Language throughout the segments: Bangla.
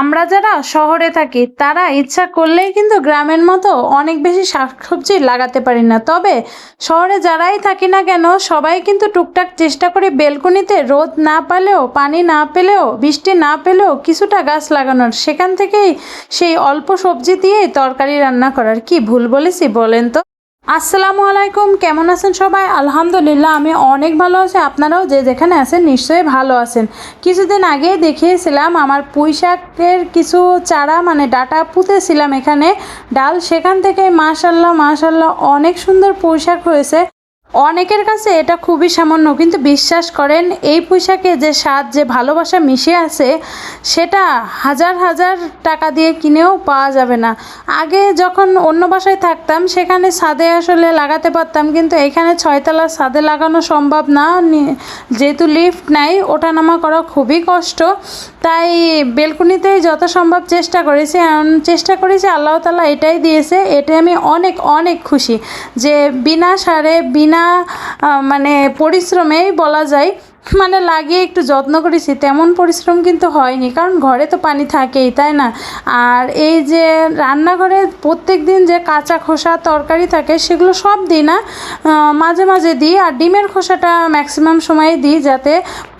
আমরা যারা শহরে থাকি, তারা ইচ্ছা করলেই কিন্তু গ্রামের মতো অনেক বেশি শাকসবজি লাগাতে পারি না। তবে শহরে যারাই থাকি না কেন, সবাই কিন্তু টুকটাক চেষ্টা করে বেলকনিতে রোদ না পালেও, পানি না পেলেও, বৃষ্টি না পেলেও কিছুটা গাছ লাগানোর। সেখান থেকেই সেই অল্প সবজি দিয়েই তরকারি রান্না করার। কি ভুল বলেছি বলেন তো? আসসালামু আলাইকুম, কেমন আছেন সবাই? আলহামদুলিল্লাহ, আমি অনেক ভালো আছি। আপনারাও যে যেখানে আছেন নিশ্চয়ই ভালো আছেন। কিছুদিন আগে দেখিয়েছিলাম আমার পুঁইশাকের কিছু চারা মানে ডাটা পুঁতেছিলাম এখানে। ডাল সেখান থেকে মাশাল্লাহ মাশাল্লাহ, অনেক সুন্দর পুঁইশাক হয়েছে। অনেকের কাছে এটা খুবই সামান্য, কিন্তু বিশ্বাস করেন এই পুঁইশাকে যে স্বাদ, যে ভালোবাসা মিশে আছে, সেটা হাজার হাজার টাকা দিয়ে কিনেও পাওয়া যাবে না। আগে যখন অন্য বাসায় থাকতাম, সেখানে ছাদে আসলে লাগাতে পারতাম, কিন্তু এখানে ছয়তলা ছাদে লাগানো সম্ভব না। যেহেতু লিফট নাই ওঠা নামা করা খুবই কষ্ট। তাই বেলকুনিতেই যত সম্ভব চেষ্টা করেছি চেষ্টা করেছি, আল্লাহ তালা এটাই দিয়েছে এটা আমি অনেক অনেক খুশি যে বিনা সারে, বিনা মানে পরিশ্রমেই বলা যায়। মানে লাগিয়ে একটু যত্ন করেছি, তেমন পরিশ্রম কিন্তু হয়নি, কারণ ঘরে তো পানি থাকেই, তাই না? আর এই যে রান্নাঘরে প্রত্যেক দিন যে কাঁচা খোসা তরকারি থাকে, সেগুলো সব দিই না মাঝে মাঝে দিই, আর ডিমের খোসাটা ম্যাক্সিমাম সময়ই দিই যাতে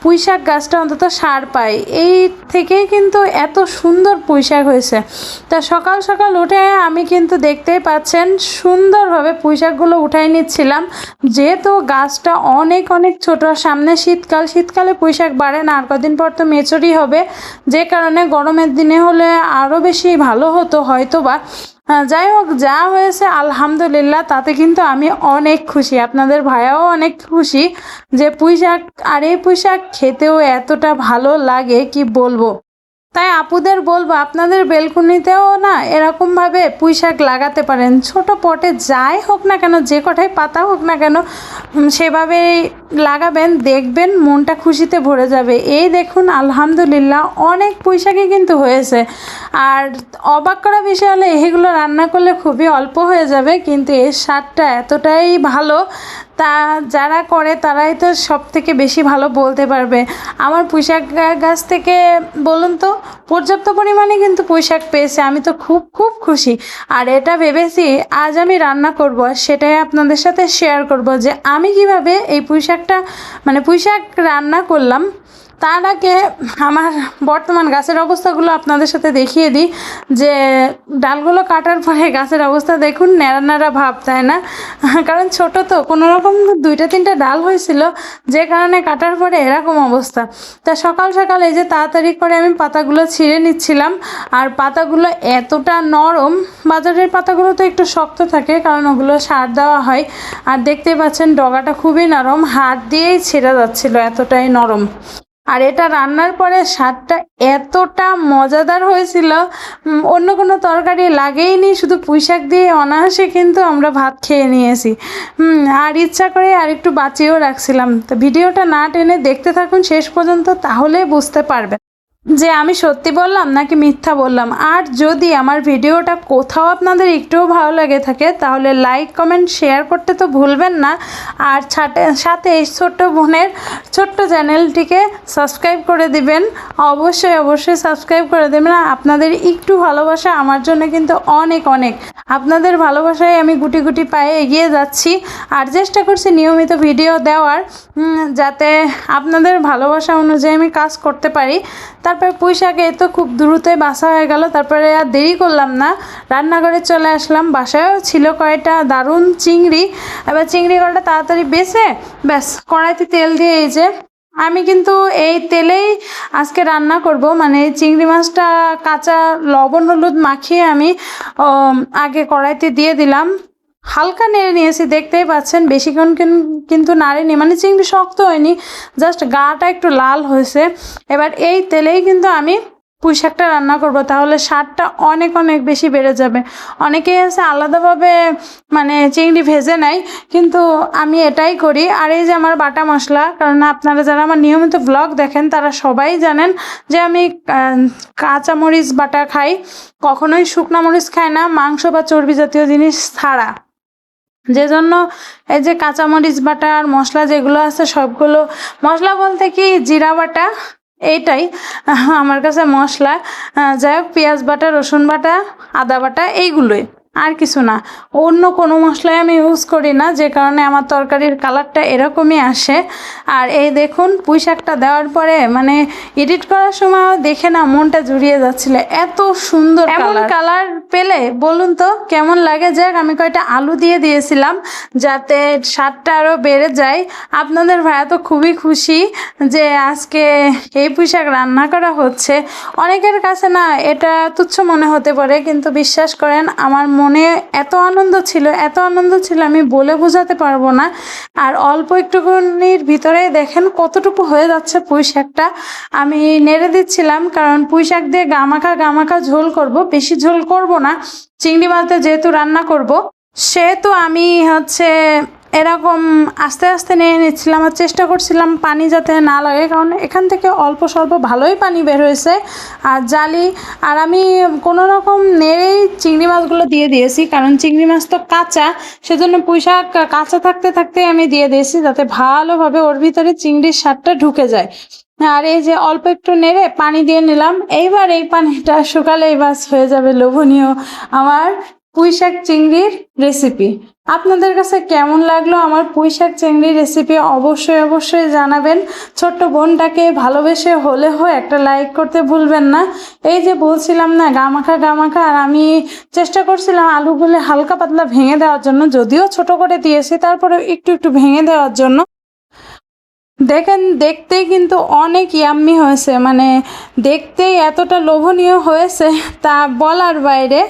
পুঁই শাক গাছটা অন্তত সার পায়। এই থেকেই কিন্তু এত সুন্দর পুঁইশাক হয়েছে। তা সকাল সকাল উঠে আমি কিন্তু দেখতেই পাচ্ছেন, সুন্দরভাবে পুঁইশাকগুলো উঠাই নিচ্ছিলাম, যেহেতু গাছটা অনেক অনেক ছোট, সামনে শীতকাল, শীতকালে পুঁইশাক বাড়ে না, আর কদিন পর তো মেচুরি হবে। যে কারণে গরমের দিনে হলে আরও বেশি ভালো হতো হয়তো বা যাই হোক, যা হয়েছে, আলহামদুলিল্লাহ, তাতে কিন্তু আমি অনেক খুশি। আপনাদের ভাইয়াও অনেক খুশি যে পুঁইশাক, আর এই পুঁশাক খেতেও এতটা ভালো লাগে, কি বলব? তাই আপুদের বলব আপনাদের বেলকুনিতেও না এরকমভাবে পুঁই শাক লাগাতে পারেন। ছোট পটে যাই হোক না কেন যে কটাই পাতা হোক না কেন উম, সেভাবেই লাগাবেন দেখবেন মনটা খুশিতে ভরে যাবে। এই দেখুন আলহামদুলিল্লাহ অনেক পুঁই শাকই কিন্তু হয়েছে। আর অবাক করা বিষয় হলে এগুলো রান্না করলে খুবই অল্প হয়ে যাবে কিন্তু এর স্বাদটা এতটাই ভালো তা যারা করে তারাই তো সব থেকে বেশি ভালো বলতে পারবে। আমার পুঁইশাক গা- গাছ থেকে বলুন তো পর্যাপ্ত পরিমাণে কিন্তু পোশাক পেয়েছে, আমি তো খুব খুব খুশি। আর এটা ভেবেছি আজ আমি রান্না করব সেটাই আপনাদের সাথে শেয়ার করব যে আমি কীভাবে এই পুঁইশাকটা মানে পুঁইশাক রান্না করলাম। তার আগে আমার বর্তমান গাছের অবস্থাগুলো আপনাদের সাথে দেখিয়ে দিই। যে ডালগুলো কাটার পরে গাছের অবস্থা দেখুন, ন্যাড়া ন্যাড়া ভাব, তাই না? কারণ ছোট তো কোনো রকম দুইটা তিনটা ডাল হয়েছিল, যে কারণে কাটার পরে এরকম অবস্থা। তা সকাল সকাল এই যে তাড়াতাড়ি করে আমি পাতাগুলো ছিঁড়ে নিচ্ছিলাম, আর পাতাগুলো এতটা নরম, বাজারের পাতাগুলো তো একটু শক্ত থাকে, কারণ ওগুলো সার দেওয়া হয়। আর দেখতেই পাচ্ছেন ডগাটা খুবই নরম, হাত দিয়েই ছেঁড়া যাচ্ছিল এতটাই নরম। আর এটা রান্নার পরে স্বাদটা এতটা মজাদার হয়েছিল অন্য কোনো তরকারি লাগেইনি, শুধু পুঁইশাক দিয়ে অনায়াসে কিন্তু আমরা ভাত খেয়ে নিয়েছি। আর ইচ্ছা করে আর একটু বাঁচিয়েও রাখছিলাম। তো ভিডিওটা না টেনে দেখতে থাকুন, শেষ পর্যন্ত তাহলে বুঝতে পারবেন। যে আমি সত্যি বললাম নাকি মিথ্যা বললাম? আর যদি আমার ভিডিওটা কোথাও আপনাদের একটুও ভালো লাগে থাকে, তাহলে লাইক কমেন্ট শেয়ার করতে তো ভুলবেন না। আর সাথে এই ছোট্ট বোনের ছোট্ট চ্যানেলটিকে সাবস্ক্রাইব করে দিবেন। অবশ্যই অবশ্যই সাবস্ক্রাইব করে দেবেন। আপনাদের একটু ভালোবাসা আমার জন্য কিন্তু অনেক অনেক। আপনাদের ভালোবাসায় আমি গুটি গুটি পায়ে এগিয়ে যাচ্ছি। আর চেষ্টা করছি নিয়মিত ভিডিও দেওয়ার যাতে আপনাদের ভালোবাসা অনুযায়ী আমি কাজ করতে পারি। তারপরে পুঁই শাকে তো খুব দ্রুতই বাসা হয়ে গেল, তারপরে আর দেরি করলাম না। রান্নাঘরে চলে আসলাম, বাসায়ও ছিল কয়টা দারুণ চিংড়ি। এবার চিংড়ি কয়টা তাড়াতাড়ি বেছে, ব্যাস, কড়াইতে তেল দিয়ে এই যে, আমি কিন্তু এই তেলেই আজকে রান্না করব। মানে চিংড়ি মাছটা কাঁচা লবণ হলুদ মাখিয়ে আমি আগে কড়াইতে দিয়ে দিলাম। হালকা নেড়ে নিয়েছি দেখতেই পাচ্ছেন, বেশিক্ষণ কিন- কিন্তু নাড়েনি মানে চিংড়ি শক্ত হয়নি, জাস্ট গাটা একটু লাল হয়েছে। এবার এই তেলেই কিন্তু আমি পুঁই শাকটা রান্না করব, তাহলে স্বাদটা অনেক অনেক বেশি বেড়ে যাবে। অনেকেই আছে আলাদাভাবে মানে চিংড়ি ভেজে নেয়, কিন্তু আমি এটাই করি। আর এই যে আমার বাটা মশলা, কারণ আপনারা যারা আমার নিয়মিত ব্লগ দেখেন, তারা সবাই জানেন যে আমি কাঁচামরিচ বাটা খাই। কখনোই শুকনা মরিচ খাই না, মাংস বা চর্বি জাতীয় জিনিস ছাড়া। যে জন্য এই যে কাঁচামরিচ বাটা আর মশলা যেগুলো আছে সবগুলো, মশলা বলতে কি জিরা বাটা, এইটাই আমার কাছে মশলা। যাই হোক, পেঁয়াজ বাটা, রসুন বাটা, আদা বাটা, এইগুলোই। আর কিছু না। অন্য কোনো মশলাই আমি ইউজ করি না যে কারণে আমার তরকারির কালারটা এরকমই আসে। আর এই দেখুন পুঁই শাকটা দেওয়ার পরে মানে এডিট করার সময় দেখে না মনটা জুড়িয়ে যাচ্ছিল। এত সুন্দর এমন কালার পেলে বলুন তো কেমন লাগে? যাক আমি কয়টা আলু দিয়ে দিয়েছিলাম যাতে স্বাদটা আরও বেড়ে যায়। আপনাদের ভাইয়া তো খুবই খুশি যে আজকে এই পুঁই শাক রান্না করা হচ্ছে। অনেকের কাছে না এটা তুচ্ছ মনে হতে পারে কিন্তু বিশ্বাস করেন আমার মনে এত আনন্দ ছিল, এত আনন্দ ছিল আমি বলে বোঝাতে পারব না। আর অল্প একটুখানির ভিতরে দেখেন কতটুকু হয়ে যাচ্ছে পুঁই শাকটা আমি নেড়ে দিচ্ছিলাম কারণ পুঁই শাক দিয়ে গামাখা গামাখা ঝোল করব, বেশি ঝোল করব না। চিংড়ি মালতে যেহেতু রান্না করব, সেহেতু আমি হচ্ছে এরকম আস্তে আস্তে নিয়ে নিচ্ছিলাম আর চেষ্টা করছিলাম পানি যাতে না লাগে, কারণ এখান থেকে অল্প স্বল্প ভালোই পানি বের হয়েছে। আর জালি, আর আমি কোনো রকম নেড়েই চিংড়ি মাছগুলো দিয়ে দিয়েছি, কারণ চিংড়ি মাছ তো কাঁচা, সেজন্য পুঁই শাক কাঁচা থাকতে থাকতে আমি দিয়ে দিয়েছি যাতে ভালোভাবে ওর ভিতরে চিংড়ির স্বাদটা ঢুকে যায়। আর এই যে অল্প একটু নেড়ে পানি দিয়ে নিলাম, এইবার এই পানিটা শুকালেই বাস হয়ে যাবে, লোভনীয় আমার। পুঁই শাক চিংড়ির রেসিপি আপনাদের কাছে কেমন লাগল আমার পুঁই শাক চিংড়ির রেসিপি অবশ্যই অবশ্যই জানাবেন। ছোট্ট বোনটাকে ভালোবেসে হলে হয় একটা লাইক করতে ভুলবেন না। এই যে বলছিলাম না, গামাখা গামাখা, আর আমি চেষ্টা করছিলাম আলুগুলো হালকা পাতলা ভেঙে দেওয়ার জন্য, যদিও ছোট করে দিয়েছি তারপরে একটু একটু ভেঙে দেওয়ার জন্য। দেখেন দেখতেই কিন্তু অনেক ইয়াম্মি হয়েছে মানে দেখতেই এতটা লোভনীয় হয়েছে, তা বলার বাইরে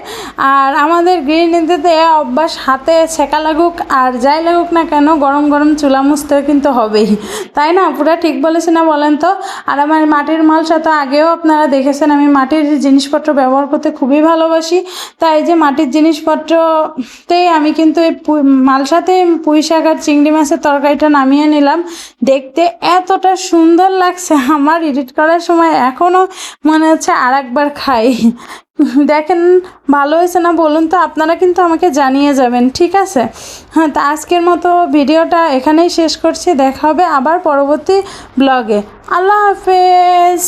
আর আমাদের গৃহিণীদের তো অভ্যাস হাতে ছেঁকা লাগুক আর যাই লাগুক না কেন, গরম গরম চুলা মুছতে কিন্তু হবেই। তাই না? পুরা ঠিক বলেছি না বলেন তো? আর আমার মাটির মালসা তো আগেও আপনারা দেখেছেন, আমি মাটির জিনিসপত্র ব্যবহার করতে খুবই ভালোবাসি। তাই যে মাটির জিনিসপত্রতেই আমি কিন্তু এই মালসাতে পুঁই শাক আর চিংড়ি মাছের তরকারিটা নামিয়ে নিলাম। দেখতে এতটা সুন্দর লাগছে, আমার এডিট করার সময় এখনও মনে হচ্ছে আর একবার খাই। দেখেন, ভালো হয়েছে না বলুন তো, আপনারা কিন্তু আমাকে জানিয়ে যাবেন, ঠিক আছে? হ্যাঁ তা আজকের মতো ভিডিওটা এখানেই শেষ করছি, দেখা হবে আবার পরবর্তী ব্লগে আল্লাহ হাফেজ!